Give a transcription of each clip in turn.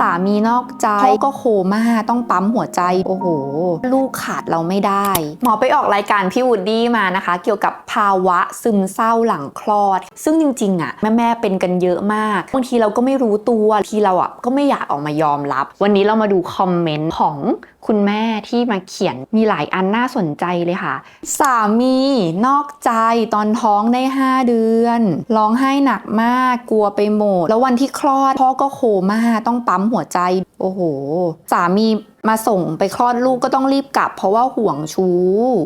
สามีนอกใจพ่อก็โคม่าต้องปั๊มหัวใจ โอ้โห ลูกขาดเราไม่ได้ หมอไปออกรายการพี่วูดดี้มานะคะ เกี่ยวกับภาวะซึมเศร้าหลังคลอด ซึ่งจริงๆอะแม่ๆเป็นกันเยอะมากบางทีเราก็ไม่รู้ตัวทีเราอะก็ไม่อยากออกมายอมรับ วันนี้เรามาดูคอมเมนต์ของคุณแม่ที่มาเขียนมีหลายอันน่าสนใจเลยค่ะ สามีนอกใจตอนท้องได้ 5 เดือนร้องไห้หนักมากกลัวไปหมด แล้ววันที่คลอดพ่อก็โคม่าต้องปั๊มหัวใจ โอ้โห สามีมาส่งไปคลอดลูกก็ต้องรีบกลับ เพราะว่าห่วงชู้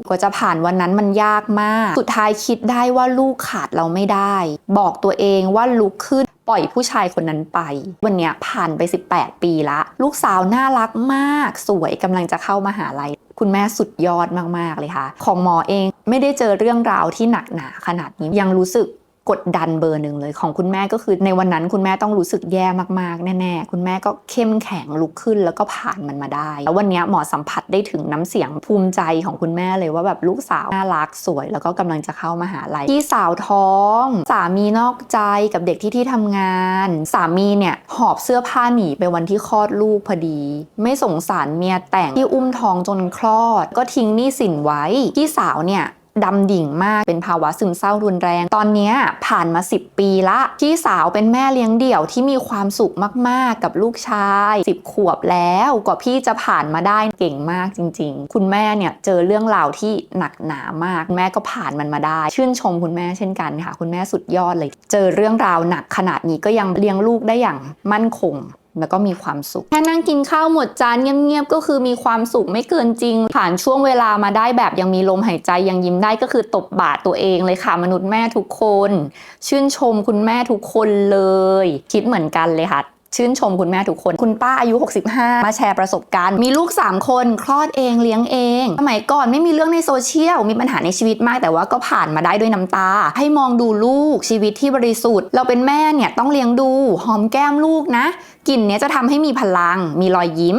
กว่าจะผ่านวันนั้นมันยากมาก สุดท้ายคิดได้ว่าลูกขาดเราไม่ได้ บอกตัวเองว่าลุกขึ้นปล่อยผู้ชายคนนั้นไป วันเนี้ยผ่านไป 18 ปีละ ลูกสาวน่ารักมาก สวยกำลังจะเข้ามาหาลัย คุณแม่สุดยอดมาก ๆ เลยค่ะ ของหมอเองไม่ได้เจอเรื่องราวที่หนักหนาขนาดนี้ยังรู้สึก กดดันเบอร์หนึ่งเลยของคุณแม่ก็คือในวันนั้นคุณแม่ต้องรู้สึกแย่มากๆแน่ๆคุณแม่ก็เข้มแข็งลุกขึ้นแล้วก็ผ่านมันมาได้ แล้ววันนี้หมอสัมผัสได้ถึงน้ำเสียงภูมิใจของคุณแม่เลยว่าแบบลูกสาวน่ารักสวย แล้วก็กำลังจะเข้ามาหาลัยพี่สาวท้อง สามีนอกใจกับเด็กที่ที่ทำงาน สามีเนี่ยหอบเสื้อผ้าหนีไปวันที่คลอดลูกพอดี ไม่สงสารเมียแต่งที่อุ้มท้องจนคลอด ก็ทิ้งหนี้สินไว้พี่สาวเนี่ย ดำดิ่งมากเป็นภาวะซึมเศร้ารุนแรง ตอนนี้ผ่านมา 10 ปีละพี่สาวเป็นแม่เลี้ยงเดี่ยวที่มีความสุขมากๆ กับลูกชาย 10 ขวบแล้วกว่าพี่จะผ่านมาได้เก่งมากจริง ๆ คุณแม่เนี่ยเจอเรื่องราวที่หนักหนามากคุณแม่ก็ผ่านมันมาได้ ชื่นชมคุณแม่เช่นกันค่ะ คุณแม่สุดยอดเลย เจอเรื่องราวหนักขนาดนี้ก็ยังเลี้ยงลูกได้อย่างมั่นคง แล้วก็มีความสุข แค่นั่งกินข้าวหมดจานเงียบๆ ก็คือมีความสุขไม่เกินจริง ผ่านช่วงเวลามาได้แบบยังมีลมหายใจยังยิ้มได้ก็คือตบบาทตัวเองเลยค่ะ มนุษย์แม่ทุกคน ชื่นชมคุณแม่ทุกคนเลย คิดเหมือนกันเลยค่ะชื่นชมคุณแม่ทุกคน คุณป้าอายุ 65 มาแชร์ประสบการณ์ มีลูก 3 คนคลอดเองเลี้ยงเอง สมัยก่อนไม่มีเรื่องในโซเชียล มีปัญหาในชีวิตมากแต่ว่าก็ผ่านมาได้ด้วยน้ำตา ให้มองดูลูกชีวิตที่บริสุทธิ์ เราเป็นแม่เนี่ยต้องเลี้ยงดู หอมแก้มลูกนะ กลิ่นเนี้ยจะทำให้มีพลัง มีรอยยิ้ม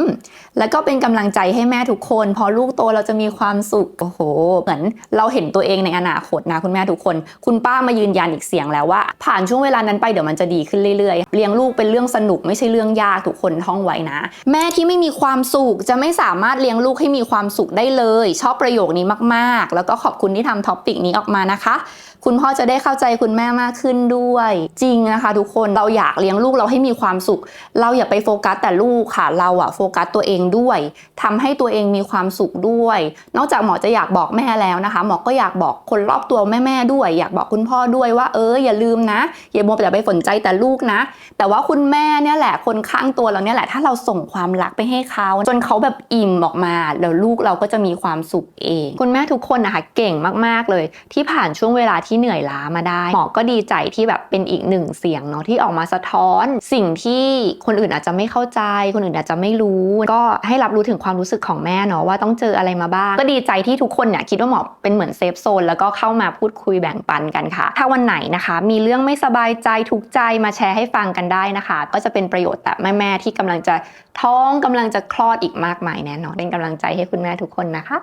แล้วก็เป็นกำลังใจให้แม่ทุกคน พอลูกโตเราจะมีความสุข โอ้โห เหมือนเราเห็นตัวเองในอนาคตนะคุณแม่ทุกคน คุณป้ามายืนยันอีกเสียงแล้วว่า ผ่านช่วงเวลานั้นไปเดี๋ยวมันจะดีขึ้นเรื่อยๆ เลี้ยงลูกเป็นเรื่องสนุกไม่ใช่เรื่องยากทุกคนท่องไว้นะ แม่ที่ไม่มีความสุขจะไม่สามารถเลี้ยงลูกให้มีความสุขได้เลย ชอบประโยคนี้มาก ๆ แล้วก็ขอบคุณที่ทำท็อปปิกนี้ออกมานะคะ คุณพ่อจะได้เข้าใจคุณแม่มากขึ้นด้วย จริงนะคะ ทุกคนเราอยากเลี้ยงลูกเราให้มีความสุขเราอย่าไปโฟกัสแต่ลูกค่ะ เราอะโฟกัสตัวเองด้วยทำให้ตัวเองมีความสุขด้วย นอกจากหมอจะอยากบอกแม่แล้วนะคะ หมอก็อยากบอกคนรอบตัวแม่ๆด้วย อยากบอกคุณพ่อด้วยว่าเอออย่าลืมนะอย่ามัวแต่ไปสนใจแต่ลูกนะ แต่ว่าคุณแม่เนี่ยแหละคนข้างตัวเราเนี่ยแหละถ้าเราส่งความรักไปให้เขาจนเขาแบบอิ่มออกมา แล้วลูกเราก็จะมีความสุขเอง คุณแม่ทุกคนนะคะเก่งมากๆเลย ที่ผ่านช่วงเวลาที่เหนื่อยล้ามาได้หมอก็ดีใจที่แบบเป็นอีกหนึ่งเสียงเนาะที่ออกมาสะท้อนสิ่งที่คนอื่นอาจจะไม่เข้าใจ คนอื่นอาจจะไม่รู้ ก็ให้รับรู้ถึงความรู้สึกของแม่เนาะว่าต้องเจออะไรมาบ้าง ก็ดีใจที่ทุกคนเนี่ยคิดว่าหมอเป็นเหมือนเซฟโซนแล้วก็เข้ามาพูดคุยแบ่งปันกันค่ะ ถ้าวันไหนนะคะ มีเรื่องไม่สบายใจทุกใจมาแชร์ให้ฟังกันได้นะคะ ก็จะเป็นประโยชน์แต่แม่ๆที่กำลังจะท้องกำลังจะคลอดอีกมากมายแน่นอนเป็นกำลังใจให้คุณแม่ทุกคนนะคะ